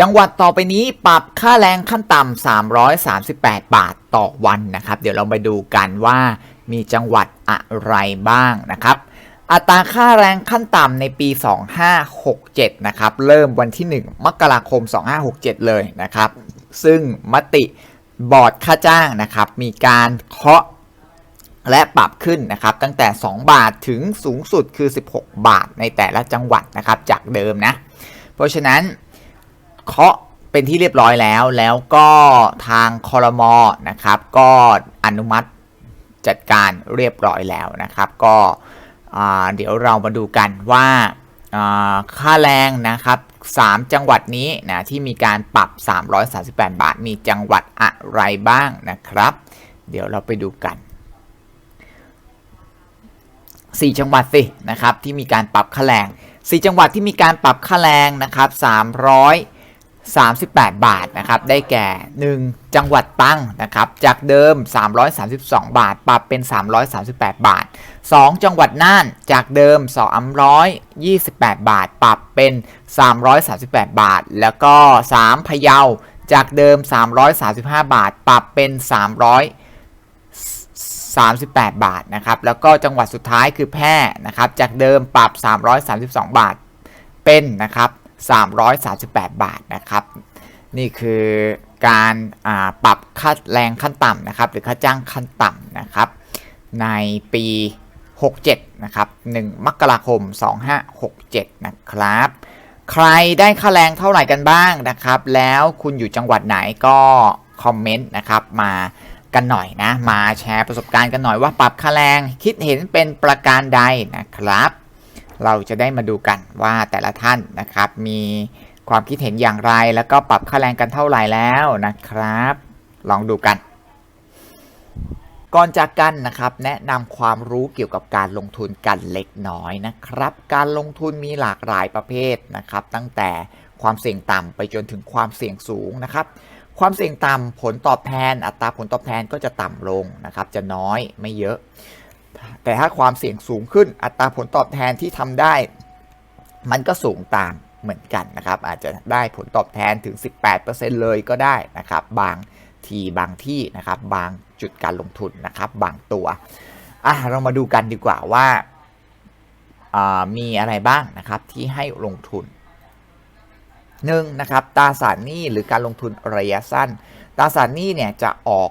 จังหวัดต่อไปนี้ปรับค่าแรงขั้นต่ำ 338 บาทต่อวันนะครับ เดี๋ยวเราไปดูกันว่ามีจังหวัดอะไรบ้างนะครับ อัตราค่าแรงขั้นต่ำในปี 2567 นะครับ เริ่มวันที่ 1 มกราคม 2567 เลยนะครับ ซึ่งมติบอร์ดค่าจ้างนะครับ มีการเคาะและปรับขึ้นนะครับ ตั้งแต่ 2 บาทถึงสูงสุดคือ 16 บาทในแต่ละจังหวัดนะครับ จากเดิมนะ เพราะฉะนั้น เคาะเป็นที่เรียบร้อยแล้ว แล้วก็ทางคอรมอนะครับ ก็อนุมัติจัดการเรียบร้อยแล้วนะครับ ก็เดี๋ยวเรามาดูกันว่าค่าแรงนะครับ3 จังหวัดนี้นะที่มีการปรับ 338 บาท มีจังหวัดอะไรบ้างนะครับ เดี๋ยวเราไปดูกัน 4 จังหวัดสินะครับที่มีการปรับค่าแรง 4 จังหวัดที่มีการปรับค่าแรงนะครับ 38 บาทนะครับ ได้แก่ 1 จังหวัดตั้งนะครับ จากเดิม 332 บาท ปรับเป็น 338 บาท 2 จังหวัดน่าน จากเดิม 228 บาท ปรับเป็น 338 บาท แล้วก็ 3 พะเยา จากเดิม 335 บาท ปรับเป็น 300 38 บาทนะครับ แล้วก็จังหวัดสุดท้ายคือแพร่นะครับ จากเดิมปรับ 332 บาท เป็นนะครับ 338 บาทนะครับ นี่คือการปรับค่าแรงขั้นต่ำนะครับ หรือค่าจ้างขั้นต่ำนะครับ ในปี 67 นะครับ1มกราคม 2567 นะครับ ใครได้ค่าแรงเท่าไหร่กันบ้างนะครับ แล้วคุณอยู่จังหวัดไหนก็คอมเมนต์นะครับมากันหน่อยนะ มาแชร์ประสบการณ์กันหน่อยว่าปรับค่าแรงคิดเห็นเป็นประการใดนะครับ เราจะได้มาดูกันว่าแต่ละท่านนะครับมีความคิดเห็นอย่างไร แล้วก็ปรับค่าแรงกันเท่าไหร่แล้วนะครับ ลองดูกัน ก่อนจากกันนะครับ แนะนำความรู้เกี่ยวกับการลงทุนกันเล็กน้อยนะครับ การลงทุนมีหลากหลายประเภทนะครับ ตั้งแต่ความเสี่ยงต่ำไปจนถึงความเสี่ยงสูงนะครับความเสี่ยงต่ำผลตอบแทน อัตราผลตอบแทนก็จะต่ำลงนะครับ จะน้อยไม่เยอะ แต่ถ้าความเสี่ยงสูงขึ้นอัตราผลตอบแทนที่ทำได้ มันก็สูงตามเหมือนกันนะครับ อาจจะได้ผลตอบแทนถึง 18%เลยก็ได้นะครับ บางทีบางที่นะครับ บางจุดการลงทุนนะครับ บางตัวอะเรามาดูกันดีกว่าว่ามีอะไรบ้างนะครับที่ให้ลงทุนหนึ่งนะครับตราสารหนี้หรือการลงทุนระยะสั้นตราสารหนี้เนี่ยจะออก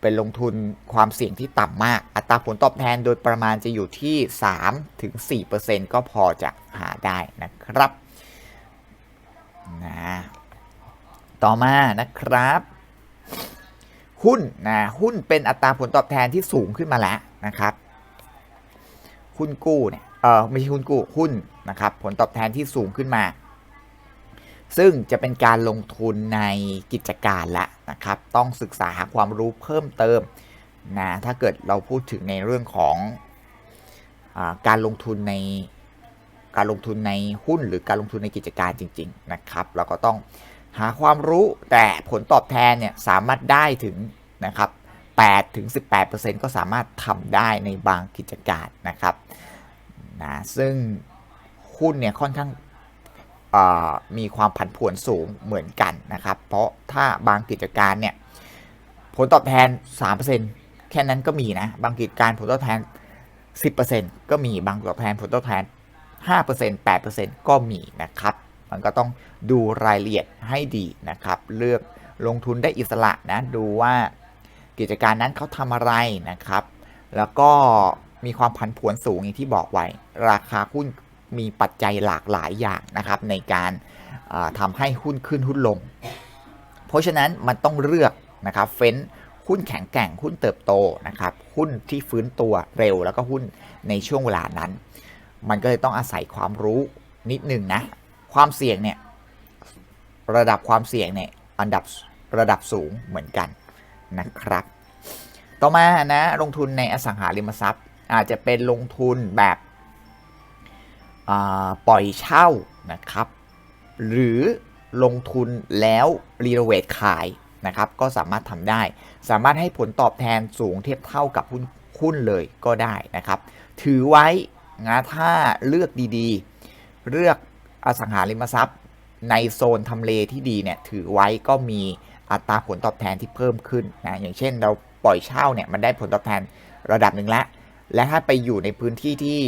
เป็นลงทุนความเสี่ยงที่ต่ำมาก อัตราผลตอบแทนโดยประมาณจะอยู่ที่ 3-4%ก็พอจะหาได้นะครับนะต่อมานะครับ หุ้นนะหุ้นเป็นอัตราผลตอบแทนที่สูงขึ้นมาแล้วนะครับหุ้นกู้เนี่ยเออไม่ใช่หุ้นกู้หุ้นนะครับ ผลตอบแทนที่สูงขึ้นมา ซึ่งจะเป็นการลงทุนในกิจการละนะครับ ต้องศึกษาหาความรู้เพิ่มเติมนะถ้าเกิดเราพูดถึงในเรื่องของอการลงทุนในการลงทุนในหุ้นหรือการลงทุนในกิจการจริง ๆ นะครับ เราก็ต้องหาความรู้แต่ผลตอบแทนเนี่ยสามารถได้ถึงนะครับ8ถึง18%ก็สามารถทำได้ในบางกิจการนะครับนะซึ่งหุ้นเนี่ยค่อนข้าง มีความผันผวนสูงเหมือนกันนะครับ เพราะถ้าบางกิจการเนี่ยผลตอบแทน 3%แค่นั้นก็มีนะ บางกิจการผลตอบแทน 10%ก็มีบางผลตอบแทนผลตอบแทน 5% 8%ก็มีนะครับ มันก็ต้องดูรายละเอียดให้ดีนะครับ เลือกลงทุนได้อิสระนะ ดูว่ากิจการนั้นเขาทำอะไรนะครับ แล้วก็มีความผันผวนสูงอย่างที่บอกไว้ ราคาหุ้น มีปัจจัยหลากหลายอย่างนะครับในการอ่าทำให้หุ้นขึ้นหุ้นลง เพราะฉะนั้นมันต้องเลือกนะครับเฟ้นหุ้นแข็งแกร่งหุ้นเติบโตนะครับหุ้นที่ฟื้นตัวเร็วแล้วก็หุ้นในช่วงเวลานั้น มันก็เลยต้องอาศัยความรู้นิดหนึ่งนะความเสี่ยงเนี่ยระดับความเสี่ยงเนี่ยอันดับระดับสูงเหมือนกันนะครับ ต่อมานะลงทุนในอสังหาริมทรัพย์ อาจจะเป็นลงทุนแบบ ปล่อยเช่านะครับ หรือลงทุนแล้วรีโนเวทขายนะครับ ก็สามารถทำได้ สามารถให้ผลตอบแทนสูงเทียบเท่ากับหุ้นหุ้นเลยก็ได้นะครับ ถือไว้นะถ้าเลือกดีๆ เลือกอสังหาริมทรัพย์ ในโซนทำเลที่ดีเนี่ยถือไว้ก็มีอัตราผลตอบแทนที่เพิ่มขึ้นนะอย่างเช่นเราปล่อยเช่าเนี่ยมันได้ผลตอบแทนระดับหนึ่งแล้วและถ้าไปอยู่ในพื้นที่ที่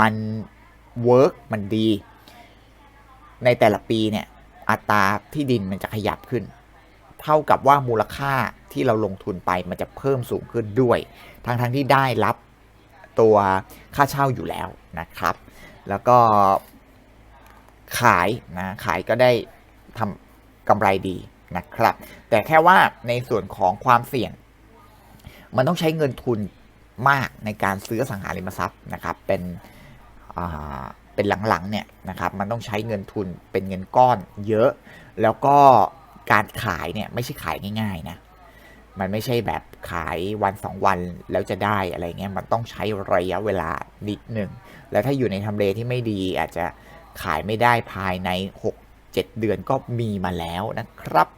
มันเวิร์กมันดี ในแต่ละปีเนี่ยอัตราที่ดินมันจะขยับขึ้น เท่ากับว่ามูลค่าที่เราลงทุนไปมันจะเพิ่มสูงขึ้นด้วย ทั้งทั้งที่ได้รับตัวค่าเช่าอยู่แล้วนะครับ แล้วก็ขายนะขายก็ได้ทำกำไรดีนะครับ แต่แค่ว่าในส่วนของความเสี่ยง มันต้องใช้เงินทุนมากในการซื้อสังหาริมทรัพย์นะครับ เป็น เป็นหลังๆเนี่ยนะครับมันต้องใช้เงินทุนเป็นเงินก้อนเยอะ แล้วก็การขายเนี่ยไม่ใช่ขายง่ายๆนะมันไม่ใช่แบบขายวันสองวันแล้วจะได้อะไรเงี้ยมันต้องใช้ระยะเวลานิดหนึ่งแล้วถ้าอยู่ในทำเลที่ไม่ดีอาจจะขายไม่ได้ภายใน 6-7 เดือนก็มีมาแล้วนะครับ